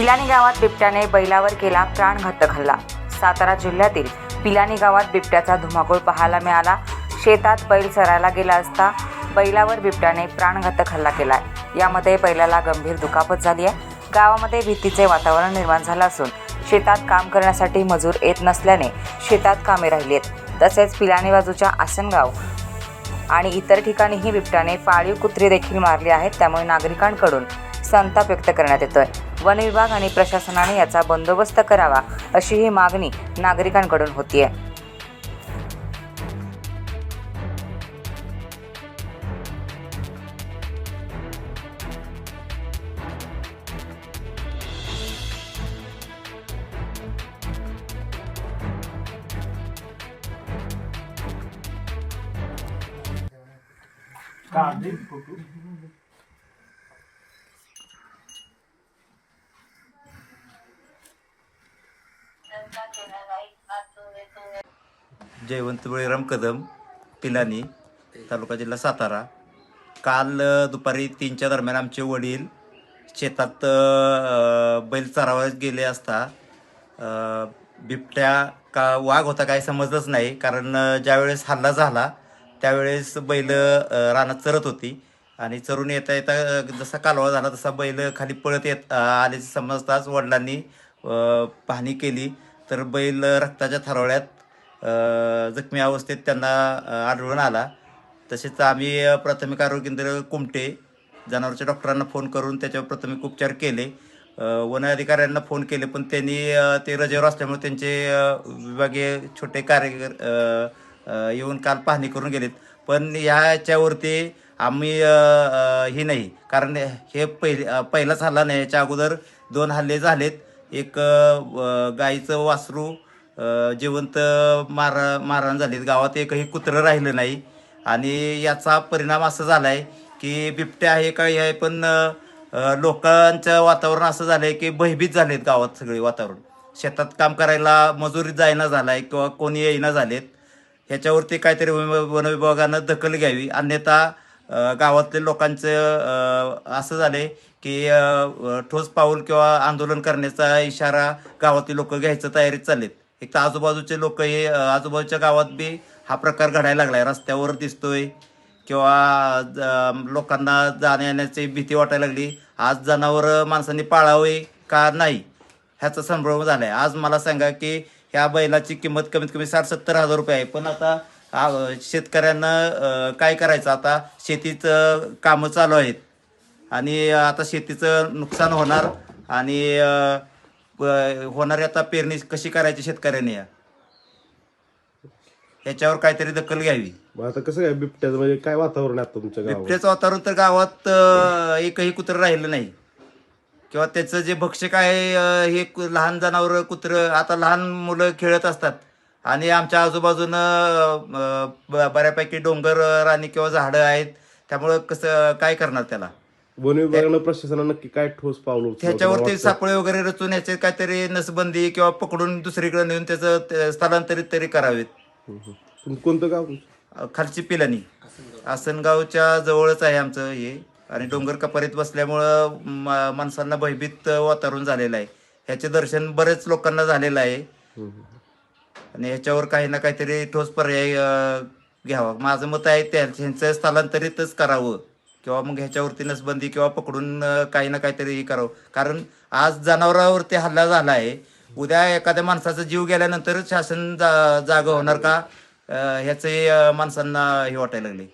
पिलानी गावात बिबट्याने बैलावर केला प्राणघातक हल्ला. सातारा जिल्ह्यातील पिलानी गावात बिबट्याचा धुमाकूळ पाहायला मिळाला. शेतात बैल चरायला गेला असता बैलावर बिबट्याने प्राणघातक हल्ला केलाय. यामध्ये बैलाला गंभीर दुखापत झाली आहे. गावामध्ये भीतीचे वातावरण निर्माण झालं असून शेतात काम करण्यासाठी मजूर येत नसल्याने शेतात कामे राहिली आहेत. तसेच पिलानी बाजूच्या आसनगाव आणि इतर ठिकाणीही बिबट्याने पाळीव कुत्रे देखील मारली आहेत. त्यामुळे नागरिकांकडून संताप व्यक्त करण्यात येतोय. वन विभाग आणि प्रशासनाने याचा बंदोबस्त करावा अशी ही मागणी नागरिकांकडून होतीये. जयवंत बळीराम कदम पिलानी तालुका जिल्हा सातारा. काल दुपारी तीनच्या दरम्यान आमचे वडील शेतात बैल चरावत गेले असता बिबट्या का वाघ होता काही समजलंच नाही. कारण ज्यावेळेस हल्ला झाला त्यावेळेस बैल रानात चरत होती. आणि चरून येता येता जसा कालवा झाला तसा बैल खाली पळत येत आल्याचे समजताच वडिलांनी पाहणी केली. तर बैल रक्ताच्या थरवळ्यात जखमी अवस्थेत त्यांना आढळून आला. तसेच आम्ही प्राथमिक आरोग्य केंद्र कुमटे जनावरच्या डॉक्टरांना फोन करून त्याच्यावर प्राथमिक उपचार केले. वन अधिकाऱ्यांना फोन केले पण त्यांनी ते रजेवर असल्यामुळे त्यांचे विभागीय छोटे कार्य येऊन काल पाहणी करून गेलेत. पण ह्याच्यावरती आम्ही हे ही नाही. कारण हे पहिले पहिलाच हल्ला नाही. याच्या अगोदर दोन हल्ले झालेत. एक गाईचं वासरू जिवंत मार मारहाण झालीत. गावात एकही कुत्रं राहिलं नाही. आणि याचा परिणाम असा झाला आहे की बिबट्या आहे काही आहे पण लोकांचं वातावरण असं झालं आहे की भयभीत झालेत गावात सगळे वातावरण. शेतात काम करायला मजुरी जायना झाला आहे किंवा कोणी येईना झालेत. ह्याच्यावरती काहीतरी वन वन विभागानं दखल घ्यावी. अन्यथा गावातले गावातल्या लोकांचं असं झालंय की ठोस पाऊल किंवा आंदोलन करण्याचा इशारा गावातले लोक घ्यायचं तयारीत चाललेत. एक तर आजूबाजूचे लोक हे आजूबाजूच्या गावात बी हा प्रकार घडायला लागलाय. रस्त्यावर दिसतोय किंवा ज- लोकांना जाण्या येण्याची भीती वाटायला लागली. आज जनावर माणसांनी पाळावे का नाही ह्याचा संभ्रम झालाय. आज मला सांगा की ह्या बैलाची किंमत कमीत कमी साठ सत्तर हजार रुपये आहे. पण आता शेतकऱ्यांना काय करायचं? आता शेतीचं कामं चालू आहेत. आणि आता शेतीचं नुकसान होणार. आणि होणारी आता पेरणी कशी करायची शेतकऱ्यांनी? या ह्याच्यावर काहीतरी दखल घ्यावी. आता कसं काय बिबट्याचं म्हणजे काय वातावरण आहे तुमच्या बिबट्याचं वातावरण तर गावात एकही कुत्रं राहिलं नाही. किंवा त्याचं जे भक्षक आहे अ, हे लहान जनावर कुत्रं आता लहान मुलं खेळत असतात. आणि आमच्या आजूबाजूनं बऱ्यापैकी डोंगर राणी किंवा झाडं आहेत त्यामुळं कसं काय करणार त्याला वन विभागानं प्रशासनानं नक्की काय ठोस पावलं उचललं त्याच्यावरती तुम्हाला सापळे वगैरे रचून याचे काहीतरी नसबंदी किंवा पकडून दुसरीकडे नेऊन त्याचं ते स्थलांतरित तरी करावेत वाटतं? हम्म, हम्म. तुम- कोणतं गाव तुमचं? अ, खालची पिलानी आसनगावच्या जवळच आहे आमचं हे आणि डोंगर कपारीत बसल्यामुळं मा- माणसांना भयभीत वातावरण झालेलं आहे ह्याचे दर्शन बरेच लोकांना झालेलं आहे हम्म, हम्म. आणि ह्याच्यावर काही ना काहीतरी ठोस पर्याय घ्यावा. माझं मत आहे त्या स्थलांतरितच करावं. किंवा मग ह्याच्यावरती नसबंदी किंवा पकडून काही ना काहीतरी हे करावं. कारण आज जनावरावरती हल्ला झाला आहे उद्या एखाद्या माणसाचा जीव गेल्यानंतर शासन जा जागा होणार का? अ, ह्याचे माणसांना हे वाटायला लागले